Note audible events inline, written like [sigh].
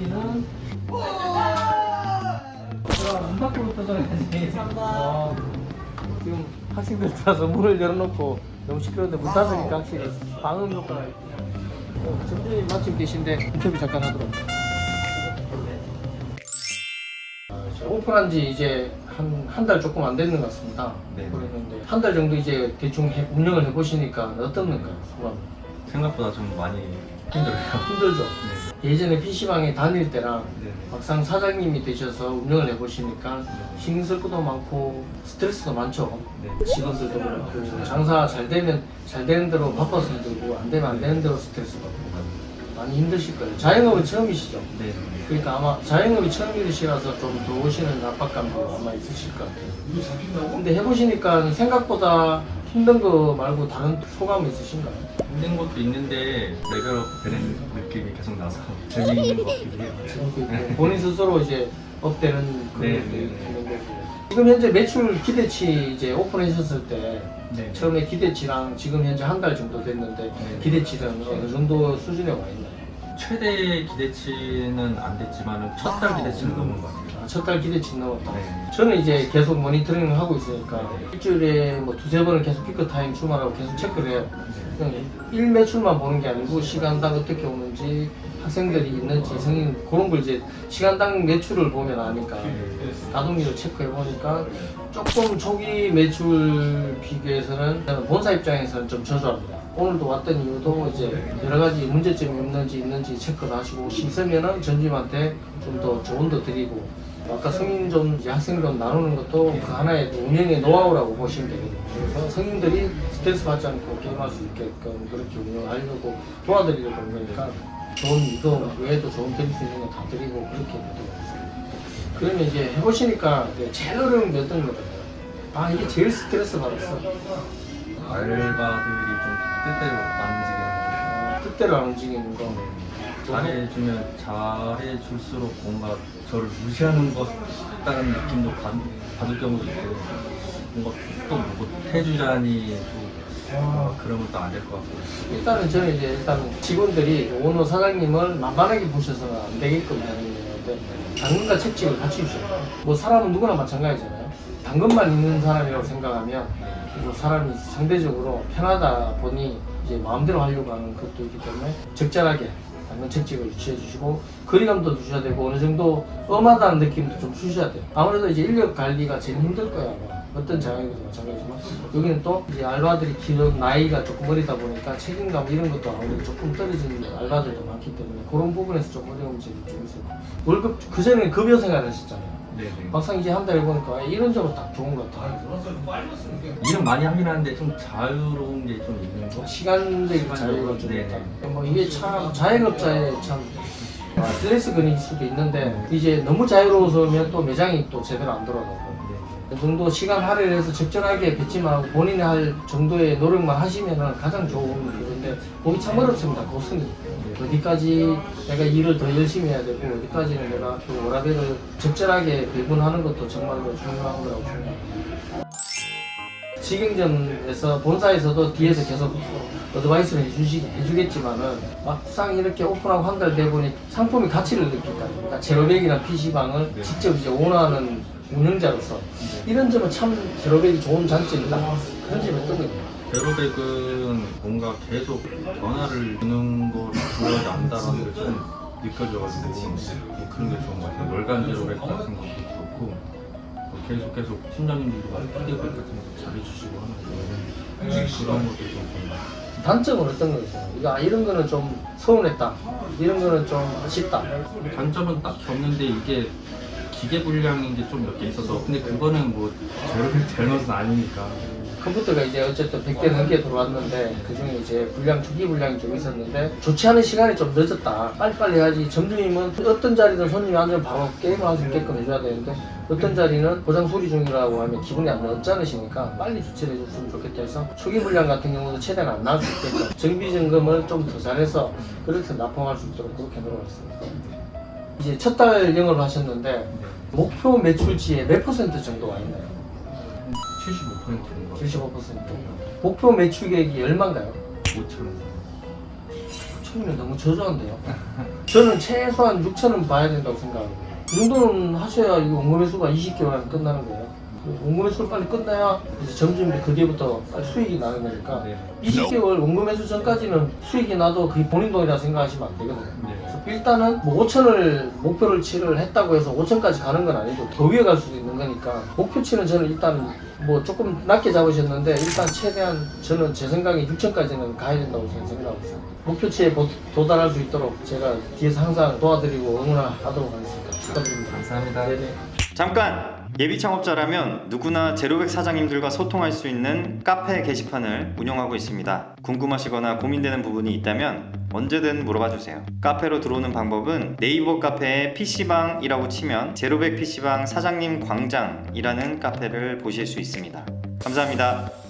여기는 문 밖으로 떠져야지. 어, 지금 학생들 들어와서 문을 열어놓고 너무 시끄러운데 문 닫으니까 확실히 방음 효과가. 어, 점주님 마침 계신데 인터뷰 잠깐 하도록. 아, 오픈한 지 이제 한 한 달 조금 안 됐는 것 같습니다. 네. 그랬는데 한 달 정도 이제 대충 해- 운영을 해보시니까 어떻는가요? 소감? 생각보다 좀 많이 힘들어요. [laughs] 힘들죠? 네. 예전에 PC방에 다닐 때랑 네. 막상 사장님이 되셔서 운영을 해보시니까 신경 쓸 것도 많고 스트레스도 많죠. 네. 직원들도 그렇고 장사 잘 되면 잘 되는 대로 바빠서 힘들고 안 되면 안 되는 대로 스트레스 받고 많이 힘드실 거예요. 자영업은 처음이시죠? 네. 그러니까 아마 자영업이 처음이시라서 좀 들어오시는 압박감도 아마 있으실 것 같아요. 근데 해보시니까 생각보다 힘든 거 말고 다른 소감이 있으신가요? 힘든 것도 있는데 레벨업 되는 느낌이 계속 나서 [laughs] 재미있는 것 같기도 해요. 본인 스스로 이제 업되는 그런 네, 것도 네, 네. 있는 거고 지금 현재 매출 기대치 이제 오픈하셨을 때 네. 처음에 기대치랑 지금 현재 한 달 정도 됐는데 네. 기대치는 어느 정도 수준에 와 있나요? 최대 기대치는 안 됐지만 첫 달 기대치는 넘은 것 같아요. 아, 첫달 기대치 넘었다. 네. 저는 이제 계속 모니터링을 하고 있으니까 네. 일주일에 뭐 두세 번을 계속 피크 타임 출마하고 계속 체크를 해요. 네. 그냥 일 매출만 보는 게 아니고 시간당 어떻게 오는지 학생들이 있는지 성인 그런 걸 이제 시간당 매출을 보면 아니까 가동률을 체크해 보니까 조금 초기 매출 비교해서는 본사 입장에서는 좀 저조합니다. 오늘도 왔던 이유도 이제 여러 가지 문제점이 없는지 있는지 체크를 하시고 있으면은 전주님한테 좀 더 조언도 드리고 아까 성인 좀 이제 학생 좀 나누는 것도 그 하나의 운영의 노하우라고 보시면 되거든요. 그래서 성인들이 스트레스 받지 않고 게임할 수 있게끔 그렇게 운영하려고 도와드리려고 거니까 좋은 이거 외에도 좋은 드릴 수 있는 거다 드리고 그렇게 되도록 하겠습니다. 그러면 이제 해보시니까 이제 제일 어려운 게 어떤 거예요? 아 이게 제일 스트레스 받았어. 알바들이 좀 뜻대로 안 움직이는 어, 뜻대로 안 움직이는 거. 거. 잘해주면 잘해줄수록 뭔가 저를 무시하는 것 같다는 느낌도 받, 받을 경우도 있고 뭔가 또 못해주자니 또 어, 그러면 또안될 것 같고 일단은 저는 이제 일단 직원들이 오너 사장님을 만만하게 보셔서는 안 되게끔 하는 건데 당근과 책찍을 같이 주셔요. 뭐 사람은 누구나 마찬가지잖아요. 당근만 있는 사람이라고 생각하면 뭐 사람이 상대적으로 편하다 보니 이제 마음대로 하려고 하는 것도 있기 때문에 적절하게 당근 책찍을 유치해 주시고 거리감도 주셔야 되고 어느 정도 엄하다는 느낌도 좀 주셔야 돼요. 아무래도 이제 인력 관리가 제일 힘들 거예요. 어떤 장애도 마찬가지지만 여기는 또 이제 알바들이 기록 나이가 조금 어리다 보니까 책임감 이런 것도 아무래도 조금 떨어지는 알바들도 많기 때문에 그런 부분에서 좀 어려움이 좀 있어요. 월급 그 전에 급여 생활을 하셨잖아요. 네네 막상 이제 한 달 해보니까 아, 이런 점은 딱 좋은 것 같아요. 일은 많이 하긴 하는데 좀 자유로운 게 좀 있는 거 시간적인 자유가 좀 네네. 있다. 뭐 이게 참 자영업자의 참 아, 스트레스 근일 수도 있는데 이제 너무 자유로워서면 또 매장이 또 제대로 안 돌아가고 그 정도 시간 할애해서 적절하게 배치만 하고 본인이 할 정도의 노력만 하시면 가장 좋은 길인데 보기 참 어렵습니다. 고승이 어디까지 내가 일을 더 열심히 해야 되고 어디까지는 내가 그 워라밸을 적절하게 배분하는 것도 정말로 중요한 거라고 생각합니다. 직영점에서 본사에서도 뒤에서 계속 어드바이스를 해주시, 해주겠지만은 막상 이렇게 오픈하고 한달 돼보니 상품이 가치를 느낄까 그러니까? 제로백이나 PC방을 네. 직접 이제 오너하는 운영자로서 이런 점은 참 제로백이 좋은 장점이다 그런 점이 어떤 거예요? 제로백은 뭔가 계속 변화를 주는 걸 좋아하지 않는다는 게 좀 느껴져가지고 좀 그런 게 좋은 것 같아요. 월간 제로백 같은 것도 그렇고 뭐 계속 계속 팀장님들도 피드백 같은 것도 잘해주시고 하는 거 그런 것도 좀 좋은 것 같아요. 단점은 어떤 거예요? 이거 아, 이런 거는 좀 서운했다 이런 거는 좀 아쉽다 단점은 딱히 없는데 이게 기계 불량인 게 좀 몇 개 있어서 근데 그거는 뭐 제로백 잘못은 아니니까. 컴퓨터가 이제 어쨌든 100대 넘게 들어왔는데 그중에 이제 불량 초기 불량이 좀 있었는데 좋지 않은 시간이 좀 늦었다. 빨리빨리 해야지. 점주님은 어떤 자리든 손님이 앉으면 바로 게임을 할 수 있게끔 해줘야 되는데 어떤 자리는 보장 수리 중이라고 하면 기분이 안 언짢으시니까 빨리 조치를 해줬으면 좋겠다 해서 초기 불량 같은 경우도 최대한 안 나올 수 있게끔 정비 점검을 좀 더 잘해서 그렇게 납품할 수 있도록 그렇게 노력했습니다 이제 첫 달 영업을 하셨는데 목표 매출치에 몇 퍼센트 정도 와 있나요? 75%인 것 같아요. 75% 목표 매출 계획이 얼마인가요? 5천 원. 4천이면 너무 저조한데요. [laughs] 저는 최소한 6천은 봐야 된다고 생각하거든요. 이 정도는 하셔야 이 원금회수가 20개월 안에 끝나는 거예요. 원금회수를 빨리 끝나야 이제 점점 그 뒤부터 빨리 수익이 나는 거니까 네. 20개월 원금회수 전까지는 수익이 나도 그게 본인 돈이라 생각하시면 안 되거든요. 네. 일단은 뭐 5천을 목표를 치를 했다고 해서 5천까지 가는 건 아니고 더 위에 갈 수도 있는 거니까 목표치는 저는 일단 뭐 조금 낮게 잡으셨는데 일단 최대한 저는 제 생각에 6천까지는 가야 된다고 있어요. 목표치에 도- 도달할 수 있도록 제가 뒤에서 항상 도와드리고 응원하도록 하겠습니다. 축하드립니다. 감사합니다. 네네. 잠깐! 예비 창업자라면 누구나 제로백 사장님들과 소통할 수 있는 카페 게시판을 운영하고 있습니다. 궁금하시거나 고민되는 부분이 있다면 언제든 물어봐 주세요. 카페로 들어오는 방법은 네이버 카페에 PC방이라고 치면 제로백 PC방 사장님 광장이라는 카페를 보실 수 있습니다. 감사합니다.